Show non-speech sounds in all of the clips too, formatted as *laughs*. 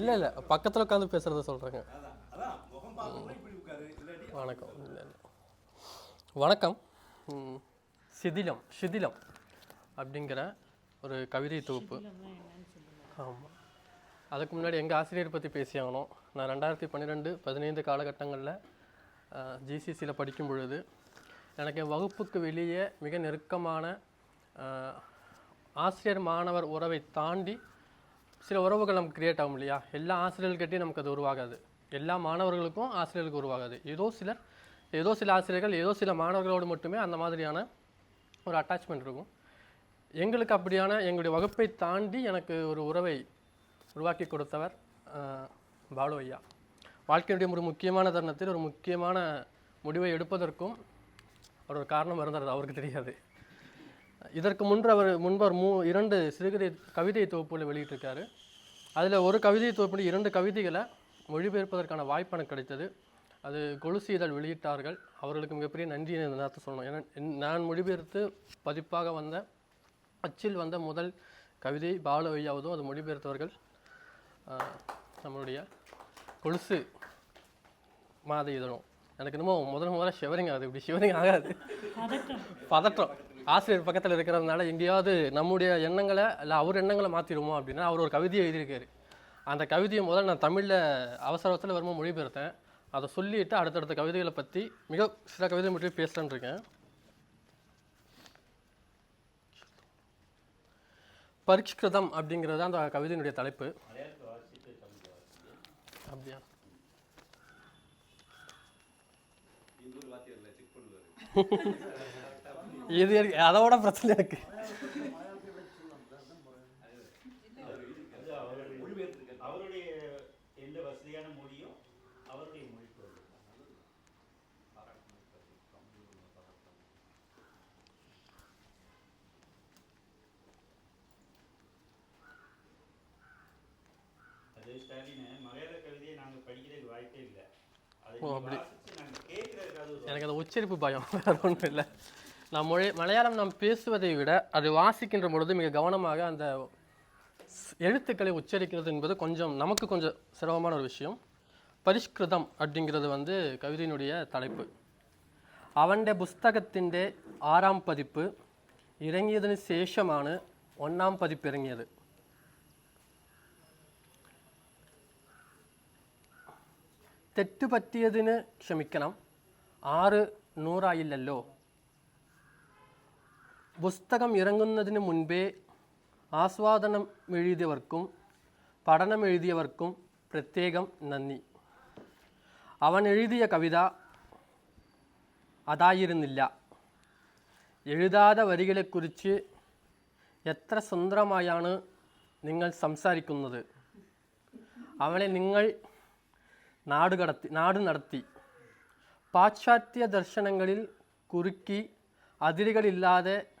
இல்லை இல்லை. பக்கத்தில் உட்காந்து பேசுகிறத சொல்கிறேங்க வணக்கம். இல்லை வணக்கம். சிதிலம் சிதிலம் அப்படிங்கிற ஒரு கவிதை தொகுப்பு. ஆமாம் அதுக்கு முன்னாடி எங்கள் ஆசிரியர் பற்றி பேசியாகணும். நான் ரெண்டாயிரத்தி பன்னிரெண்டு பதினைந்து காலகட்டங்களில் ஜிசிசியில் படிக்கும் பொழுது எனக்கு என் வகுப்புக்கு வெளியே மிக நெருக்கமான ஆசிரியர் மாணவர் உறவை தாண்டி சில உறவுகள் நமக்கு கிரியேட் ஆகும் இல்லையா? எல்லா ஆசிரியர்கள்கிட்டையும் நமக்கு அது உருவாகாது. எல்லா மாணவர்களுக்கும் ஆசிரியர்களுக்கு உருவாகாது. ஏதோ சிலர் ஏதோ சில ஆசிரியர்கள் ஏதோ சில மாணவர்களோடு மட்டுமே அந்த மாதிரியான ஒரு அட்டாச்மெண்ட் இருக்கும். எங்களுக்கு அப்படியான எங்களுடைய வகுப்பை தாண்டி எனக்கு ஒரு உறவை உருவாக்கி கொடுத்தவர் பாலு ஐயா. வாழ்க்கையுடைய ஒரு முக்கியமான தருணத்தில் ஒரு முக்கியமான முடிவை எடுப்பதற்கும் அவர் ஒரு காரணம் இருந்தார் அவருக்கு தெரியாது. இதற்கு முன்பு அவர் முன்பு அவர் மூ இரண்டு சிறுகதை கவிதை தொகுப்புகளை வெளியிட்டிருக்காரு. அதில் ஒரு கவிதை தொகுப்பில் இரண்டு கவிதைகளை மொழிபெயர்ப்பதற்கான வாய்ப்பு எனக்கு கிடைத்தது. அது கொலுசு இதழ் வெளியிட்டார்கள். அவர்களுக்கு மிகப்பெரிய நன்றியை இந்த நேரத்தை சொல்லணும். ஏன்னா நான் மொழிபெயர்த்து பதிப்பாக வந்த அச்சில் வந்த முதல் கவிதை பாலு ஐயாவதும் அது மொழிபெயர்த்தவர்கள் நம்மளுடைய கொலுசு மாத இதழும். எனக்கு என்னமோ முதல் முதல்ல ஷிவரிங் ஆகுது இப்படி ஷிவரிங் ஆகாது. பதட்டம் ஆசிரியர் பக்கத்தில் இருக்கிறதுனால எங்கேயாவது நம்முடைய எண்ணங்களை இல்லை அவர் எண்ணங்களை மாற்றிடுமோ அப்படின்னா அவர் ஒரு கவிதையை எழுதியிருக்காரு. அந்த கவிதையை முதல்ல நான் தமிழில் அவசர அவசரத்தில் வரும்போது மொழிபெயர்த்தேன். அதை சொல்லிட்டு அடுத்தடுத்த கவிதைகளை பற்றி மிக சில கவிதை மட்டும் பேசலான்னு இருக்கேன். பரிஷ்கிருதம் அப்படிங்கிறது அந்த கவிதையினுடைய தலைப்பு. அப்படியா? *laughs* இது அதோட பிரச்சனை இருக்கு. அவருடைய எந்த வசதியான அவருடைய மொழி வாய்ப்பே ஓ, அப்படி. எனக்கு அந்த உச்சரிப்பு பயம். வேற ஒன்றும் இல்லை. நான் மொழி மலையாளம் நாம் பேசுவதை விட அது வாசிக்கின்ற பொழுது மிக கவனமாக அந்த ஸ்- எழுத்துக்களை உச்சரிக்கிறது என்பது கொஞ்சம் நமக்கு கொஞ்சம் சிரமமான ஒரு விஷயம் பரிஷ்கிருதம் அப்படிங்கிறது வந்து கவிதையினுடைய தலைப்பு അവൻ്റെ പുസ്തകത്തിൻ്റെ ആറാം പതിപ്പ് ഇറങ്ങിയതിന് ശേഷമാണ് ഒന്നാം പതിപ്പ് ഇറങ്ങിയത് തെറ്റുപറ്റിയതിന് ക്ഷമിക്കണം ആറ് നൂറായില്ലല്ലോ പുസ്തകം ഇറങ്ങുന്നതിന് മുൻപേ ആസ്വാദനം എഴുതിയവർക്കും പഠനം എഴുതിയവർക്കും പ്രത്യേകം നന്ദി. അവൻ എഴുതിയ കവിത അതായിരുന്നില്ല. എഴുതാതെ വരികളെക്കുറിച്ച് എത്ര സുന്ദരമായാണ് നിങ്ങൾ സംസാരിക്കുന്നത്. അവളെ നിങ്ങൾ നാടുകടത്തി നാട് നടത്തി. പാശ്ചാത്യ ദർശനങ്ങളിൽ കുറുക്കി അതിരുകളില്ലാതെ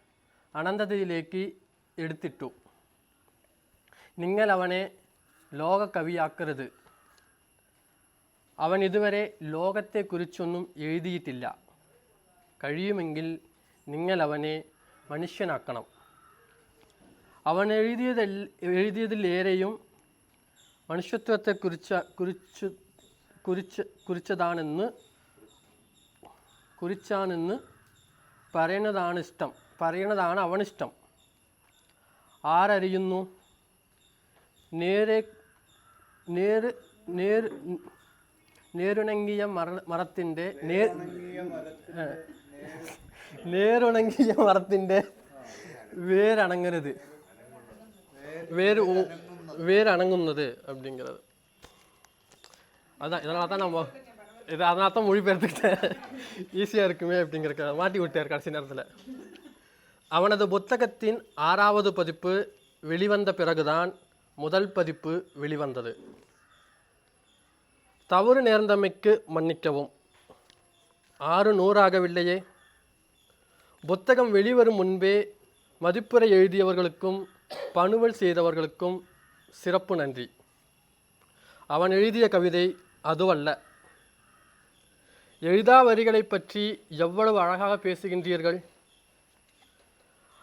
അനന്തതയിലേക്ക് എടുത്തിട്ടു. നിങ്ങൾ അവനെ ലോകകവിയാക്കരുത്. അവൻ ഇതുവരെ ലോകത്തെക്കുറിച്ചൊന്നും എഴുതിയിട്ടില്ല. കഴിയുമെങ്കിൽ നിങ്ങൾ അവനെ മനുഷ്യനാക്കണം. അവൻ എഴുതിയതിൽ എഴുതിയതിലേറെയും മനുഷ്യത്വത്തെക്കുറിച്ച കുറിച്ച് കുറിച്ച് കുറിച്ചതാണെന്ന് കുറിച്ചാണെന്ന് പറയുന്നതാണ് ഇഷ്ടം പറയണതാണ് അവനിഷ്ടം. ആരറിയുന്നു? നേരെ നേര് നേർ നേരുണങ്ങിയ മറ മറത്തിന്റെ നേരുണങ്ങിയ മറത്തിന്റെ വേരണങ്ങരുത്. വേര് വേരണങ്ങുന്നത് അപ്പിങ്കിറത് അതാ ഇതാ നമ്മ ഇത് അതിനകത്ത മൊഴി പേർത്തിട്ട് ഈസിയാ *laughs* ഇരിക്കുമേ അപ്പിങ്കിറക്കാ മാറ്റി വിട്ടാർ കടച്ച നേരത്തില്ല அவனது புத்தகத்தின் ஆறாவது பதிப்பு வெளிவந்த பிறகுதான் முதல் பதிப்பு வெளிவந்தது. தவறு நேர்ந்தமைக்கு மன்னிக்கவும். ஆறு நூறாகவில்லையே. புத்தகம் வெளிவரும் முன்பே மதிப்புரை எழுதியவர்களுக்கும் பணுவல் செய்தவர்களுக்கும் சிறப்பு நன்றி. அவன் எழுதிய கவிதை அதுவல்ல. எழுதா வரிகளை பற்றி எவ்வளவு அழகாக பேசுகின்றீர்கள்?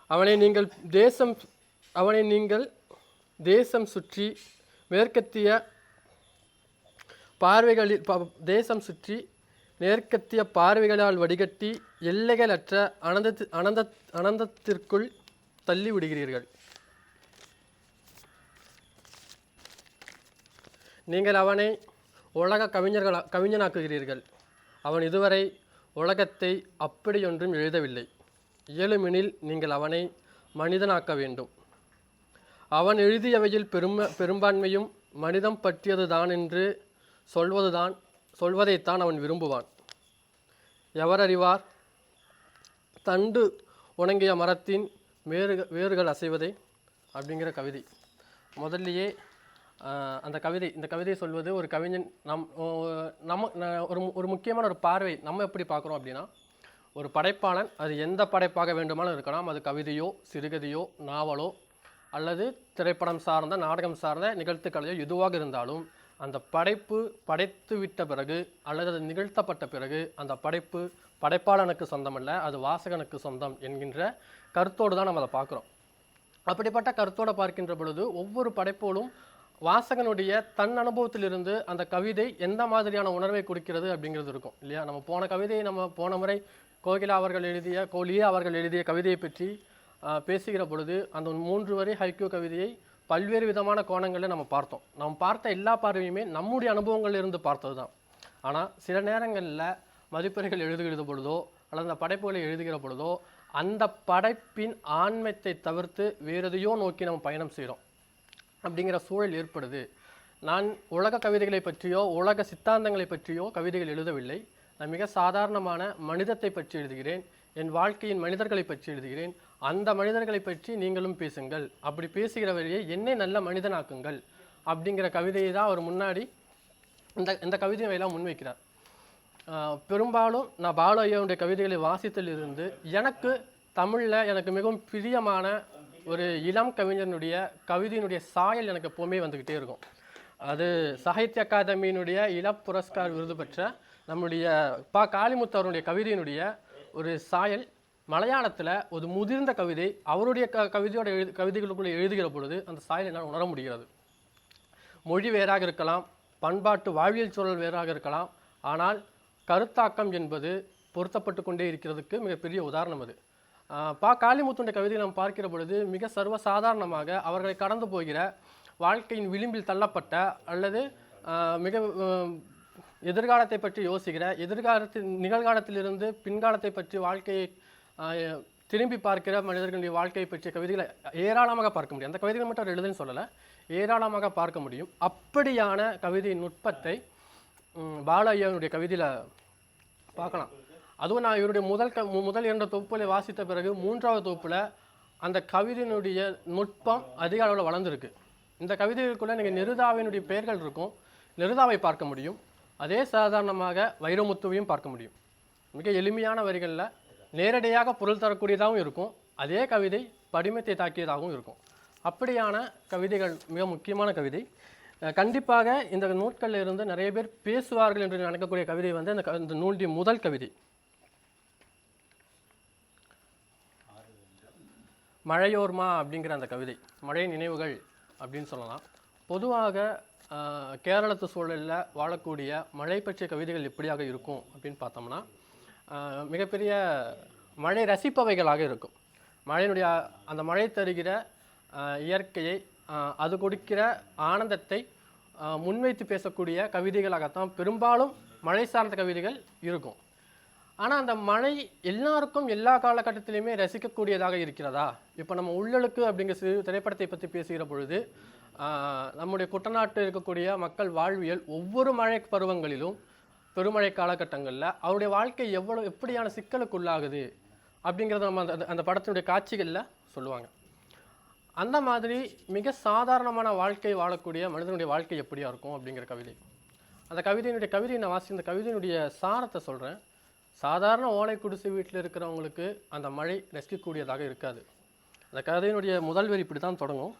அவனை நீங்கள் தேசம் அவனை நீங்கள் தேசம் சுற்றி மேற்கத்திய பார்வைகளில் ப- தேசம் சுற்றி நேர்க்கத்திய பார்வைகளால் வடிகட்டி எல்லைகளற்ற அனந்தத்து அனந்த அனந்தத்திற்குள் தள்ளி விடுகிறீர்கள் நீங்கள் அவனை உலக கவிஞர்கள் கவிஞனாக்குகிறீர்கள். அவன் இதுவரை உலகத்தை அப்படியொன்றும் எழுதவில்லை. இயலுமெனில் நீங்கள் அவனை மனிதனாக்க வேண்டும். அவன் எழுதியவையில் பெரும பெரும்பான்மையும் மனிதம் பற்றியதுதான் என்று சொல்வதுதான் சொல்வதைத்தான் அவன் விரும்புவான். எவர் அறிவார் தண்டு உணங்கிய மரத்தின் வேறு வேர்கள் அசைவதை அப்படிங்கிற கவிதை. முதல்லையே அந்த கவிதை இந்த கவிதை சொல்வது ஒரு கவிஞன் நம் நம்ம ஒரு ஒரு முக்கியமான ஒரு பார்வை நம்ம எப்படி பார்க்குறோம் அப்படின்னா ஒரு படைப்பாளன் அது எந்த படைப்பாக வேண்டுமானும் இருக்கலாம். அது கவிதையோ சிறுகதையோ நாவலோ அல்லது திரைப்படம் சார்ந்த நாடகம் சார்ந்த நிகழ்த்துக்கலையோ எதுவாக இருந்தாலும் அந்த படைப்பு படைத்து விட்ட பிறகு அல்லது அது நிகழ்த்தப்பட்ட பிறகு அந்த படைப்பு படைப்பாளனுக்கு சொந்தமல்ல அது வாசகனுக்கு சொந்தம் என்கின்ற கருத்தோடு தான் நம்ம அதை பார்க்குறோம். அப்படிப்பட்ட கருத்தோடு பார்க்கின்ற பொழுது ஒவ்வொரு படைப்போடும் வாசகனுடைய தன் அனுபவத்திலிருந்து அந்த கவிதை எந்த மாதிரியான உணர்வை கொடுக்கிறது அப்படிங்கிறது இருக்கும் இல்லையா? நம்ம போன கவிதையை நம்ம போன முறை கோகிலா அவர்கள் எழுதிய கோலியே அவர்கள் எழுதிய கவிதையை பற்றி பேசுகிற பொழுது அந்த மூன்று வரி ஹைக்கூ கவிதையை பல்வேறு விதமான கோணங்களில் நம்ம பார்த்தோம். நம்ம பார்த்த எல்லா பார்வையுமே நம்முடைய அனுபவங்கள் இருந்து பார்த்தது தான் ஆனால் சில நேரங்களில் மதிப்பெண்கள் எழுதுகிற பொழுதோ அல்லது அந்த படைப்புகளை எழுதுகிற பொழுதோ அந்த படைப்பின் ஆண்மைத்தை தவிர்த்து வேறு எதையோ நோக்கி நம்ம பயணம் செய்கிறோம் அப்படிங்கிற சூழல் ஏற்படுது. நான் உலக கவிதைகளை பற்றியோ உலக சித்தாந்தங்களை பற்றியோ கவிதைகள் எழுதவில்லை. நான் மிக சாதாரணமான மனிதத்தை பற்றி எழுதுகிறேன். என் வாழ்க்கையின் மனிதர்களை பற்றி எழுதுகிறேன். அந்த மனிதர்களை பற்றி நீங்களும் பேசுங்கள். அப்படி பேசுகிற வழியே என்னை நல்ல மனிதனாக்குங்கள் அப்படிங்கிற கவிதையை தான் அவர் முன்னாடி இந்த இந்த கவிதையை எல்லாம் முன்வைக்கிறார். பெரும்பாலும் நான் பாலு ஐயாவுடைய கவிதைகளை வாசித்தலிருந்து எனக்கு தமிழில் எனக்கு மிகவும் பிரியமான ஒரு இளம் கவிஞனுடைய கவிதையினுடைய சாயல் எனக்கு எப்போவுமே வந்துக்கிட்டே இருக்கும். அது சாகித்ய அகாதமியினுடைய இளப் புரஸ்கார் விருது பெற்ற நம்முடைய பா. காளிமுத்து அவருடைய கவிதையினுடைய ஒரு சாயல் மலையாளத்தில் ஒரு முதிர்ந்த கவிதை அவருடைய க கவிதையோட எழு கவிதைகளுக்குள்ளே எழுதுகிற பொழுது அந்த சாயல் என்னால் உணர முடிகிறது. மொழி வேறாக இருக்கலாம் பண்பாட்டு வாழ்வியல் சூழல் வேறாக இருக்கலாம் ஆனால் கருத்தாக்கம் என்பது பொருத்தப்பட்டு கொண்டே இருக்கிறதுக்கு மிகப்பெரிய உதாரணம் அது. பா. காளிமுத்துடைய கவிதையை நாம் பார்க்கிற பொழுது மிக சர்வசாதாரணமாக அவர்களை கடந்து போகிற வாழ்க்கையின் விளிம்பில் தள்ளப்பட்ட அல்லது மிக எதிர்காலத்தை பற்றி யோசிக்கிற எதிர்காலத்தில் நிகழ்காலத்திலிருந்து பின்காலத்தை பற்றி வாழ்க்கையை திரும்பி பார்க்கிற மனிதர்களுடைய வாழ்க்கையை பற்றிய கவிதைகளை ஏராளமாக பார்க்க முடியும். அந்த கவிதைகள் மட்டும் அவர் எழுதுன்னு சொல்லலை. ஏராளமாக பார்க்க முடியும். அப்படியான கவிதையின் நுட்பத்தை ம், கவிதையில் பார்க்கலாம். அதுவும் நான் இவருடைய முதல் க மு- முதல் இரண்டு தொகுப்புகளை வாசித்த பிறகு மூன்றாவது தொகுப்பில் அந்த கவிதையினுடைய நுட்பம் அதிக அளவில் வளர்ந்துருக்கு. இந்த கவிதைகளுக்குள்ளே நீங்கள் நெருதாவினுடைய பெயர்கள் இருக்கும். நெருதாவை பார்க்க முடியும். அதே சாதாரணமாக வைரமுத்துவையும் பார்க்க முடியும். மிக எளிமையான வரிகளில் நேரடியாக பொருள் தரக்கூடியதாகவும் இருக்கும். அதே கவிதை படிமத்தை தாக்கியதாகவும் இருக்கும். அப்படியான கவிதைகள் மிக முக்கியமான கவிதை. கண்டிப்பாக இந்த நூட்களில் இருந்து நிறைய பேர் பேசுவார்கள் என்று நினைக்கக்கூடிய கவிதை வந்து அந்த க- இந்த நூலின் முதல் கவிதை. மழையோர்மா அப்படிங்கிற அந்த கவிதை. மழை நினைவுகள். அப்படின்னு சொல்லலாம். பொதுவாக கேரளத்து சூழலில் வாழக்கூடிய மழை பற்றிய கவிதைகள் எப்படியாக இருக்கும் அப்படின்னு பார்த்தோம்னா மிகப்பெரிய மழை ரசிப்பவைகளாக இருக்கும். மழையினுடைய அந்த மழை தருகிற இயற்கையை அது கொடுக்கிற ஆனந்தத்தை முன்வைத்து பேசக்கூடிய கவிதைகளாகத்தான் பெரும்பாலும் மழை சார்ந்த கவிதைகள் இருக்கும். ஆனால் அந்த மழை எல்லாருக்கும் எல்லா காலகட்டத்திலையுமே ரசிக்கக்கூடியதாக இருக்கிறதா? இப்போ நம்ம உள்ளலுக்கு அப்படிங்கிற சிறு திரைப்படத்தை பற்றி பேசுகிற பொழுது நம்முடைய குட்டநாட்டில் இருக்கக்கூடிய மக்கள் வாழ்வியல் ஒவ்வொரு மழை பருவங்களிலும் பெருமழை காலகட்டங்களில் அவருடைய வாழ்க்கை எவ்வளோ எப்படியான சிக்கலுக்குள்ளாகுது அப்படிங்கிறத நம்ம அந்த அந்த படத்தினுடைய காட்சிகளில் சொல்லுவாங்க. அந்த மாதிரி மிக சாதாரணமான வாழ்க்கை வாழக்கூடிய மனிதனுடைய வாழ்க்கை எப்படியா இருக்கும் அப்படிங்கிற கவிதை. அந்த கவிதையினுடைய கவிதையை நான் வாசி இந்த கவிதையினுடைய சாரத்தை சொல்கிறேன் சாதாரண ஓலை குடிசை வீட்டில் இருக்கிறவங்களுக்கு அந்த மழை ரசிக்கக்கூடியதாக இருக்காது அந்த கதையினுடைய முதல் வரி இப்படி தான் தொடங்கும்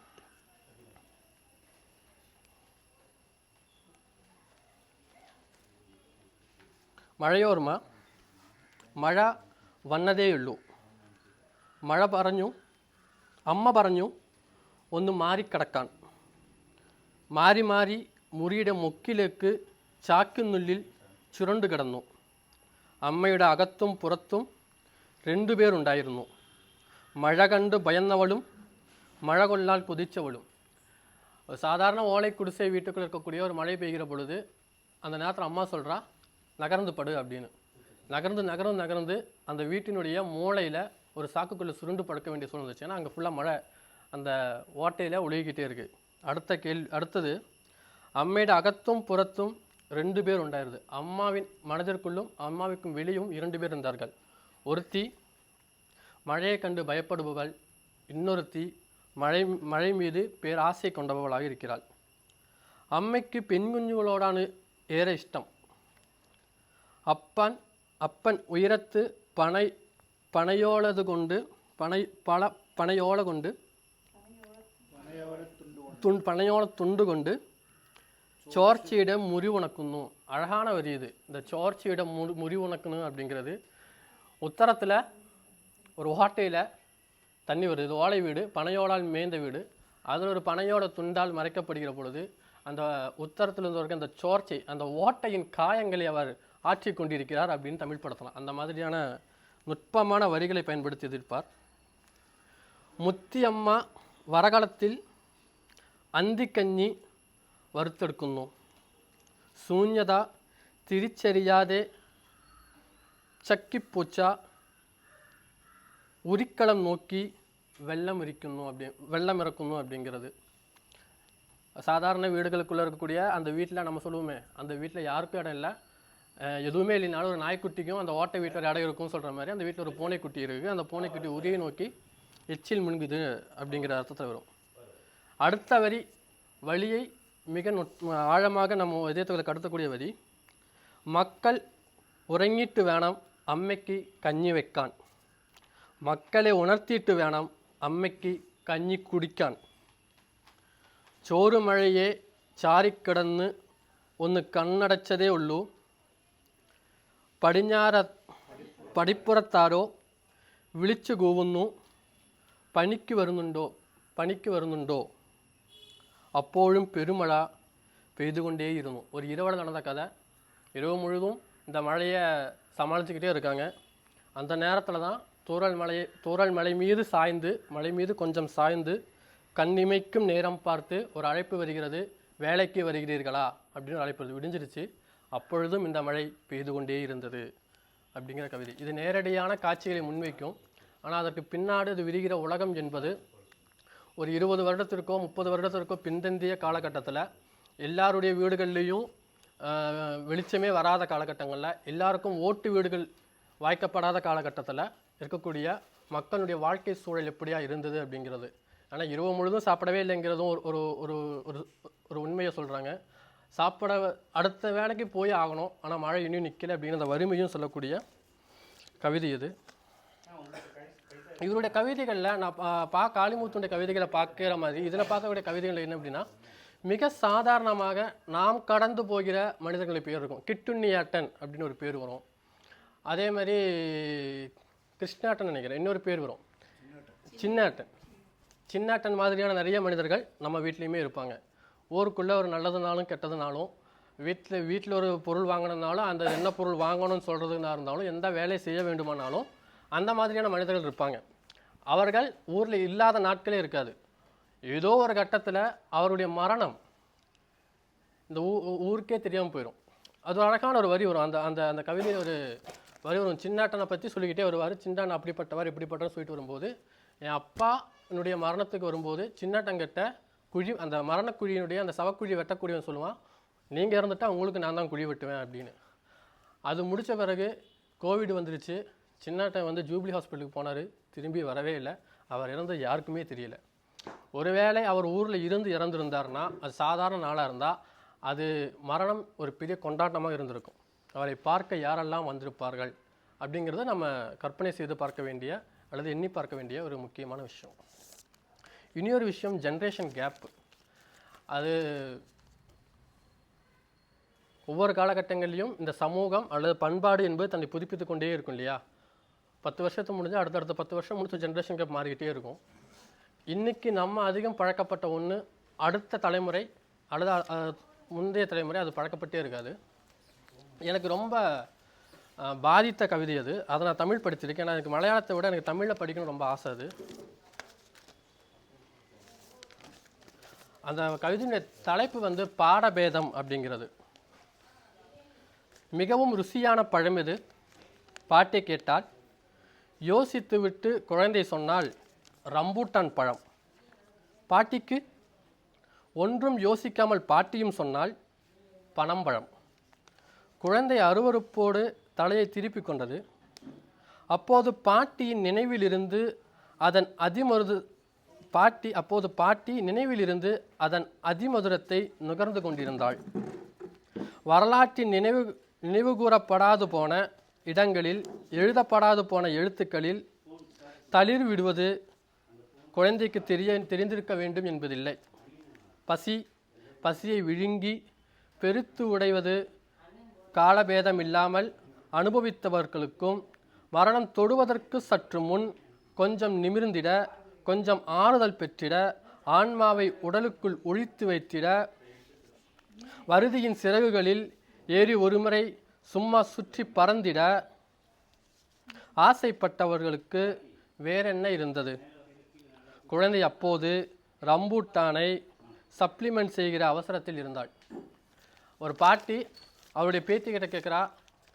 മഴയോർമ്മ മഴ വന്നതേയുള്ളൂ മഴ പറഞ്ഞു അമ്മ പറഞ്ഞു ഒന്ന് മാറിക്കിടക്കാൻ മാറി മാറി മുറിയുടെ മുക്കിലേക്ക് ചാക്കിനുള്ളിൽ ചുരുണ്ടു കിടന്നു അമ്മയുടെ അകത്തും പുറത്തും രണ്ടുപേരുണ്ടായിരുന്നു മഴ കണ്ട് ഭയന്നവളും மழை கொள்ளால் கொதிச்சவளும் ஒரு சாதாரண ஓலை குடிசை வீட்டுக்குள்ள இருக்கக்கூடிய ஒரு மழை பெய்கிற பொழுது அந்த நேரத்தில் அம்மா சொல்கிறா நகர்ந்து படு அப்படின்னு நகர்ந்து நகர்ந்து நகர்ந்து அந்த வீட்டினுடைய மூளையில் ஒரு சாக்குக்குள்ளே சுருண்டு படுக்க வேண்டிய சூழ்நிலை இருந்துச்சு ஏன்னா அங்கே ஃபுல்லாக மழை அந்த ஓட்டையில் ஒழுகிக்கிட்டே இருக்குது அடுத்த கேள்வி அடுத்தது அம்மையோட அகத்தும் புறத்தும் ரெண்டு பேர் உண்டாயிருது. அம்மாவின் மனதிற்குள்ளும் அம்மாவுக்கும் வெளியும் இரண்டு பேர் இருந்தார்கள். ஒருத்தி மழையை கண்டு பயப்படுபவள் இன்னொருத்தி மழை மழை மீது பேராசை கொண்டவளாக இருக்கிறாள். அம்மைக்கு பெண் குஞ்சுகளோடான ஏற இஷ்டம். அப்பன் அப்பன் உயரத்து பனை பனையோளது கொண்டு பனை பல பனையோள கொண்டு துண் பனையோள துண்டு கொண்டு ചോർച്ചയുടെ മുറിവുണക്കുന്നു அழகான வரி இது இந்த ചോർച്ചയുടെ முறி முறிவுணக்கணும் அப்படிங்கிறது உத்தரத்தில் ஒரு ஓட்டையில் தண்ணி வருது இது ஓலை வீடு பனையோடால் மேய்ந்த வீடு அதில் ஒரு பனையோட துண்டால் மறைக்கப்படுகிற பொழுது அந்த உத்தரத்தில் இருந்து வரைக்கும் அந்த சோர்ச்சை அந்த ஓட்டையின் காயங்களை அவர் ஆற்றி கொண்டிருக்கிறார் அப்படின்னு தமிழ் படுத்தலாம் அந்த மாதிரியான நுட்பமான வரிகளை பயன்படுத்தி எதிர்ப்பார் മുത്തിയമ്മ വറകളത്തിൽ അന്തിക്കഞ്ഞി വറുത്തെടുക്കുന്നു ശൂന്യത തിരിച്ചറിയാതെ ചക്കിപ്പൂച്ച ഉരിക്കളം നോക്കി വെള്ളം ഇരിക്കുന്നു அப்படி வெள்ளம் இறக்கணும் அப்படிங்கிறது சாதாரண வீடுகளுக்குள்ளே இருக்கக்கூடிய அந்த வீட்டில் நம்ம சொல்லுவோமே அந்த வீட்டில் யாருக்கும் இடம் இல்லை அஹ் எதுவுமே இல்லைனாலும் ஒரு நாய்க்குட்டிக்கும் அந்த ஓட்டை வீட்டில் இடம் இருக்கும்னு சொல்கிற மாதிரி அந்த வீட்டில் ஒரு பூனைக்குட்டி இருக்குது அந்த பூனைக்குட்டி உரியை நோக்கி எச்சில் முழுங்குது அப்படிங்கிற அர்த்தத்தில் வரும் அடுத்த வரி வழியை மிக நுட் ஆழமாக நம்ம இதயத்துக்குள்ள கடத்தக்கூடிய வரி மக்கள் ഉറങ്ങിയിട്ട് വേണം അമ്മയ്ക്ക് കഞ്ഞി വെക്കാൻ മക്കളെ ഉണർത്തിയിട്ട് വേണം അമ്മയ്ക്ക് കഞ്ഞി കുടിക്കാൻ ചോറുമഴയെ ചാരിക്കിടന്ന് ഒന്ന് കണ്ണടച്ചതേ ഉള്ളൂ പടിഞ്ഞാറ പടിപ്പുറത്താരോ വിളിച്ചു കൂവുന്നു പണിക്ക് വരുന്നുണ്ടോ പണിക്ക് വരുന്നുണ്ടോ அப்பொழுது பெருமழாக பெய்து கொண்டே இருந்தோம் ஒரு இரவோட நடந்த கதை. இரவு முழுதும் இந்த மழையை சமாளிச்சுக்கிட்டே இருக்காங்க. அந்த நேரத்தில் தான் தூரல் மலை தூரல் மலை மீது சாய்ந்து மலை மீது கொஞ்சம் சாய்ந்து கண்ணிமைக்கும் நேரம் பார்த்து ஒரு அழைப்பு வருகிறது. வேலைக்கு வருகிறீர்களா? அப்படின்னு அழைப்பு விடிஞ்சிருச்சு. அப்பொழுதும் இந்த மழை பெய்து கொண்டே இருந்தது அப்படிங்கிற கவிதை. இது நேரடியான காட்சிகளை முன்வைக்கும். ஆனால் அதற்கு பின்னாடி அது விரிகிற உலகம் என்பது ஒரு இருபது வருடத்திற்கோ முப்பது வருடத்திற்கோ பின்தந்திய காலகட்டத்தில் எல்லாருடைய வீடுகள்லேயும் வெளிச்சமே வராத காலகட்டங்களில் எல்லாருக்கும் ஓட்டு வீடுகள் வாய்க்கப்படாத காலகட்டத்தில் இருக்கக்கூடிய மக்களுடைய வாழ்க்கை சூழல் எப்படியா இருந்தது அப்படிங்கிறது. ஆனால் இரவு முழுதும் சாப்பிடவே இல்லைங்கிறதும் ஒரு ஒரு ஒரு ஒரு ஒரு உண்மையை சொல்கிறாங்க சாப்பிட அடுத்த வேலைக்கு போய் ஆகணும். ஆனால் மழை இன்னும் நிற்கல அப்படிங்கிற அந்த வறுமையும் சொல்லக்கூடிய கவிதை இது. இவருடைய கவிதைகளில் நான் பா பா காளிமுத்துடைய கவிதைகளை பார்க்குற மாதிரி இதில் பார்க்கக்கூடிய கவிதைகள் என்ன அப்படின்னா மிக சாதாரணமாக நாம் கடந்து போகிற மனிதர்களுடைய பேர் இருக்கும். கிட்டுண்ணியாட்டன் அப்படின்னு ஒரு பேர் வரும். அதே மாதிரி கிருஷ்ணாட்டன் நினைக்கிறேன். இன்னொரு பேர் வரும். சின்னாட்டன். சின்னாட்டன் மாதிரியான நிறைய மனிதர்கள் நம்ம வீட்லேயுமே இருப்பாங்க. ஊருக்குள்ளே ஒரு நல்லதுனாலும் கெட்டதுனாலும் வீட்டில் வீட்டில் ஒரு பொருள் வாங்கணும்னாலும் அந்த என்ன பொருள் வாங்கணும்னு சொல்கிறதுனா இருந்தாலும் எந்த வேலையை செய்ய வேண்டுமானாலும் அந்த மாதிரியான மனிதர்கள் இருப்பாங்க. அவர்கள் ஊரில் இல்லாத நாட்களே இருக்காது. ஏதோ ஒரு கட்டத்தில் அவருடைய மரணம் இந்த ஊ ஊருக்கே தெரியாமல் போயிடும் அது ஒரு அழகான ஒரு வரி வரும். அந்த அந்த அந்த கவிதையில் ஒரு வரி வரும். சின்னாட்டனை பற்றி சொல்லிக்கிட்டே வருவார். சின்னாட்டன் அப்படிப்பட்டவர் இப்படிப்பட்டவர் சொல்லிட்டு வரும்போது என் அப்பா என்னுடைய மரணத்துக்கு வரும்போது சின்னாட்டங்கிட்ட குழி அந்த மரணக்குழியினுடைய அந்த சவக்குழி வெட்டக்கூடியவன் சொல்லுவான். நீங்கள் இறந்துட்டால் உங்களுக்கு நான் தான் குழி வெட்டுவேன் அப்படின்னு. அது முடித்த பிறகு கோவிட் வந்துருச்சு. சின்னாட்டன் வந்து ஜூப்ளி ஹாஸ்பிட்டலுக்கு போனார். திரும்பி வரவே இல்லை. அவர் இறந்தது யாருக்குமே தெரியல. ஒருவேளை அவர் ஊரில் இருந்து இறந்துருந்தாருன்னா அது சாதாரண நாளாக இருந்தால் அது மரணம் ஒரு பெரிய கொண்டாட்டமாக இருந்திருக்கும். அவரை பார்க்க யாரெல்லாம் வந்திருப்பார்கள் அப்படிங்கிறத நம்ம கற்பனை செய்து பார்க்க வேண்டிய அல்லது எண்ணி பார்க்க வேண்டிய ஒரு முக்கியமான விஷயம். இனியொரு விஷயம் ஜென்ரேஷன் கேப் அது ஒவ்வொரு காலகட்டங்களிலும் இந்த சமூகம் அல்லது பண்பாடு என்பது தன்னை புதுப்பித்து கொண்டே இருக்கும் இல்லையா? பத்து வருஷத்து முடிஞ்சு அடுத்தடுத்த பத்து வருஷம் முடிச்ச ஜென்ரேஷன் கேப் மாறிக்கிட்டே இருக்கும். இன்றைக்கி நம்ம அதிகம் பழக்கப்பட்ட ஒன்று அடுத்த தலைமுறை அல்லது முந்தைய தலைமுறை அது பழக்கப்பட்டே இருக்காது. எனக்கு ரொம்ப பாதித்த கவிதை அது. அதை நான் தமிழ் படிச்சிருக்கேன். ஆனால் எனக்கு மலையாளத்தை விட எனக்கு தமிழில் படிக்கணும் ரொம்ப ஆசை அது. அந்த கவிதையினுடைய தலைப்பு வந்து பாடபேதம் அப்படிங்கிறது. மிகவும் ருசியான பழம் இது. பாட்டை கேட்டால் யோசித்துவிட்டு குழந்தை சொன்னால் ரம்பூட்டான் பழம். பாட்டிக்கு? ஒன்றும் யோசிக்காமல் பாட்டியும் சொன்னால் பனம்பழம் குழந்தை அருவருப்போடு தலையை திருப்பி கொண்டது. அப்போது பாட்டியின் நினைவிலிருந்து அதன் அதிமருது பாட்டி அப்போது பாட்டி நினைவிலிருந்து அதன் அதிமதுரத்தை நுகர்ந்து கொண்டிருந்தாள். வரலாற்றின் நினைவு நினைவு கூறப்படாது போன இடங்களில் எழுதப்படாது போன எழுத்துக்களில் தளிர் விடுவது குழந்தைக்கு தெரிய தெரிந்திருக்க வேண்டும் என்பதில்லை. பசி பசியை விழுங்கி பெருத்து உடைவது காலபேதம் இல்லாமல் அனுபவித்தவர்களுக்கும் மரணம் தொடுவதற்கு சற்று முன் கொஞ்சம் நிமிர்ந்திட கொஞ்சம் ஆறுதல் பெற்றிட ஆன்மாவை உடலுக்குள் ஒழித்து வைத்திட வருதியின் சிறகுகளில் ஏறி ஒருமுறை சும்மா சுற்றி பறந்திட ஆசைப்பட்டவர்களுக்கு வேறென்ன இருந்தது? குழந்தை அப்போது ரம்பூட்டானை சப்ளிமெண்ட் செய்கிற அவசரத்தில் இருந்தாள். ஒரு பாட்டி அவருடைய பேத்தி கிட்ட கேட்குறா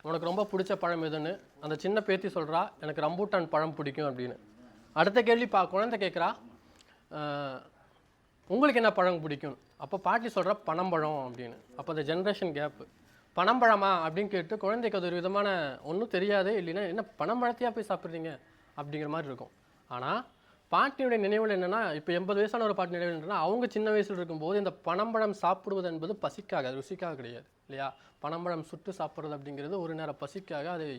உனக்கு ரொம்ப பிடிச்ச பழம் எதுன்னு? அந்த சின்ன பேத்தி சொல்கிறா எனக்கு ரம்பூட்டான் பழம் பிடிக்கும் அப்படின்னு. அடுத்த கேள்வி பா குழந்தை கேட்குறா உங்களுக்கு என்ன பழம் பிடிக்கும்? அப்போ பாட்டி சொல்கிறா பனம்பழம் அப்படின்னு. அப்போ அந்த ஜென்ரேஷன் கேப்பு பனம்பழமா அப்படின்னு கேட்டு குழந்தைக்கு அது ஒரு விதமான ஒன்றும் தெரியாது இல்லைன்னா என்ன பனம்பழத்தையா போய் சாப்பிட்றீங்க அப்படிங்கிற மாதிரி இருக்கும். ஆனால் பாட்டியுடைய நினைவில் என்னன்னா இப்போ எண்பது வயசான ஒரு பாட்டி நினைவு என்னென்னா அவங்க சின்ன வயசில் இருக்கும்போது இந்த பனம்பழம் சாப்பிடுவது என்பது பசிக்காக ருசிக்காக கிடையாது இல்லையா? பனம்பழம் சுட்டு சாப்பிட்றது அப்படிங்கிறது ஒரு நேரம் பசிக்காக அதை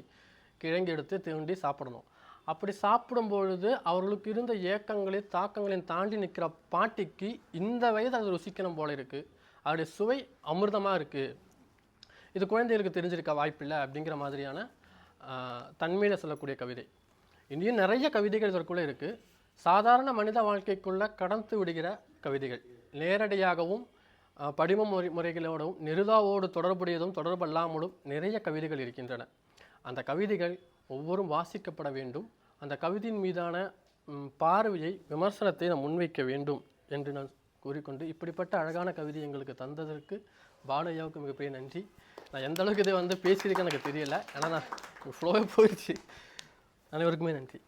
கிழங்கி எடுத்து தீண்டி சாப்பிடணும். அப்படி சாப்பிடும் பொழுது அவர்களுக்கு இருந்த ஏக்கங்களை தாக்கங்களையும் தாண்டி நிற்கிற பாட்டிக்கு இந்த வயது அது ருசிக்கணும் போல இருக்குது அதோடைய சுவை அமிர்தமாக இருக்குது இது குழந்தைகளுக்கு தெரிஞ்சிருக்க வாய்ப்பில்லை அப்படிங்கிற மாதிரியான தன்மையில் சொல்லக்கூடிய கவிதை. இன்னும் நிறைய கவிதைகள் இதற்குள்ளே இருக்குது சாதாரண மனித வாழ்க்கைக்குள்ளே கடந்து விடுகிற கவிதைகள். நேரடியாகவும் படிம முறை முறைகளோடும் நிருதாவோடு தொடர்புடையதும் தொடர்பல்லாமலும் நிறைய கவிதைகள் இருக்கின்றன. அந்த கவிதைகள் ஒவ்வொரும் வாசிக்கப்பட வேண்டும். அந்த கவிதையின் மீதான பார்வையை விமர்சனத்தை நாம் முன்வைக்க வேண்டும் என்று நான் கூறிக்கொண்டு இப்படிப்பட்ட அழகான கவிதை எங்களுக்கு தந்ததற்கு பாலையாவுக்கு மிகப்பெரிய நன்றி. நான் எந்த அளவுக்கு இதை வந்து பேசியிருக்கேன் எனக்கு தெரியல. ஏன்னா நான் ஃப்ளோவே போயிடுச்சு. அனைவருக்குமே நன்றி.